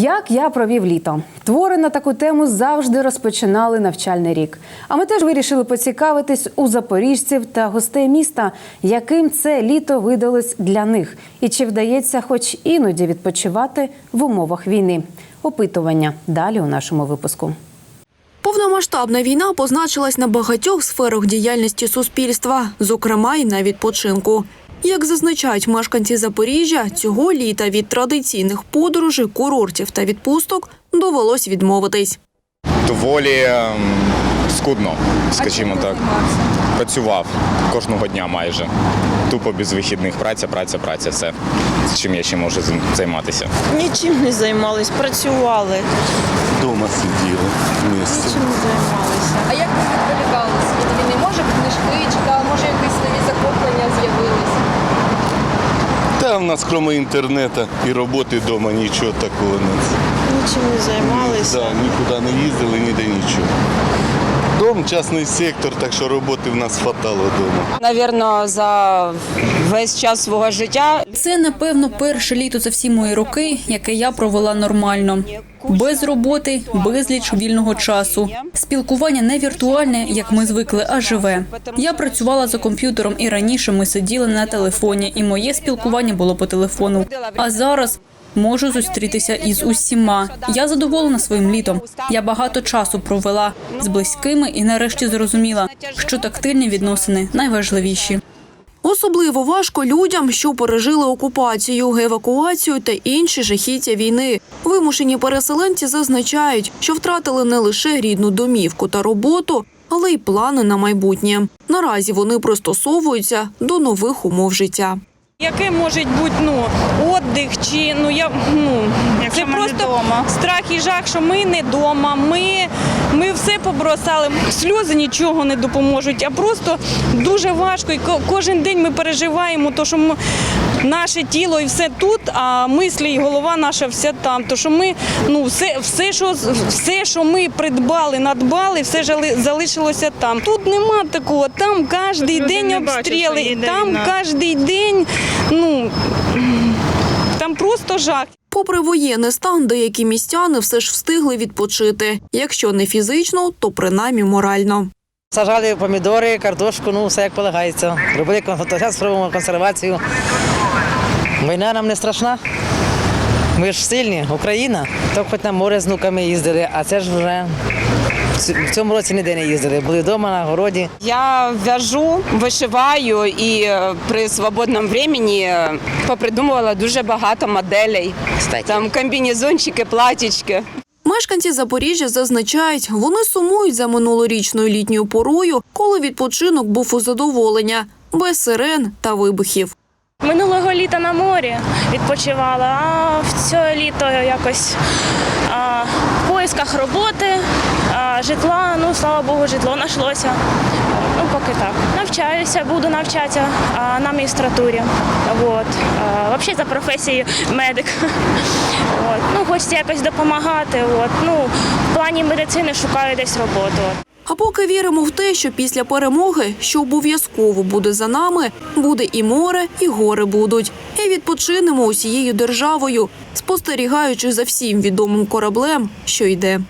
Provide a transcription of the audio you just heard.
Як я провів літо? Твори на таку тему завжди розпочинали навчальний рік. А ми теж вирішили поцікавитись у запоріжців та гостей міста, яким це літо видалось для них, і чи вдається, хоч іноді відпочивати в умовах війни. Опитування далі у нашому випуску. Повномасштабна війна позначилась на багатьох сферах діяльності суспільства, зокрема й на відпочинку. Як зазначають мешканці Запоріжжя, цього літа від традиційних подорожей, курортів та відпусток довелось відмовитись. доволі ем, скудно, скажімо так. Працював кожного дня майже. Тупо без вихідних. Праця, праця, праця. Все. Чим я ще можу займатися? Нічим не займались, працювали. Дома сиділи в. Нічим не займалися. А як ви відволікалися від війни? Може книжки читали, може якісь нові захоплення з'явились? Та в нас крім інтернету і роботи вдома нічого такого не Нічим не займалися. да, нікуди не їздили, ніде нічого. Дом, частний сектор, так що роботи в нас хватало вдома. Навірно, за весь час свого життя Це, напевно, перше літо за всі мої роки, яке я провела нормально. Без роботи, безліч вільного часу. Спілкування не віртуальне, як ми звикли, а живе. Я працювала за комп'ютером, і раніше ми сиділи на телефоні, і моє спілкування було по телефону. А зараз можу зустрітися із усіма. Я задоволена своїм літом. Я багато часу провела з близькими і нарешті зрозуміла, що тактильні відносини найважливіші. Особливо важко людям, що пережили окупацію, евакуацію та інші жахіття війни. Вимушені переселенці зазначають, що втратили не лише рідну домівку та роботу, але й плани на майбутнє. Наразі вони пристосовуються до нових умов життя. Яке може бути ну, віддих чи ну я ну це просто дома страх і жах, що ми не вдома. Ми, ми все побросали. Сльози нічого не допоможуть, а просто дуже важко. І ко- кожен день ми переживаємо, то що ми, наше тіло і все тут, а мислі і голова наша вся там. То що ми ну все, все, що все, що ми придбали, надбали, все жали- залишилося там. Тут нема такого. Там кожен день обстріли, там кожен день. Ну там просто жах. Попри воєнний стан, деякі містяни все ж встигли відпочити. Якщо не фізично, то принаймні морально. Сажали помідори, картошку, ну все як полагається. Робили зараз спробуємо консервацію. Війна нам не страшна. Ми ж сильні, Україна. То хоч на море з внуками їздили, а це ж вже в цьому році ніде не їздили. Були вдома на городі. я в'яжу, вишиваю і е, при свободному времени е, попридумувала дуже багато моделей. Там комбінезончики, платічки. Мешканці Запоріжжя зазначають, вони сумують за минулорічною літньою порою, коли відпочинок був у задоволення, без сирен та вибухів. Минулого літа на морі відпочивала, а в це літо якось а, в поисках роботи, а, житла, ну слава Богу, житло знайшлося. Ну, поки так. Навчаюся, буду навчатися а, на магістратурі. Вот. А, взагалі за професією медик. От. Ну, хочеться якось допомагати. От. Ну, в плані медицини шукаю десь роботу. А поки віримо в те, що після перемоги, що обов'язково буде за нами, буде і море, і гори будуть. І відпочинемо усією державою, спостерігаючи за всім відомим кораблем, що йде.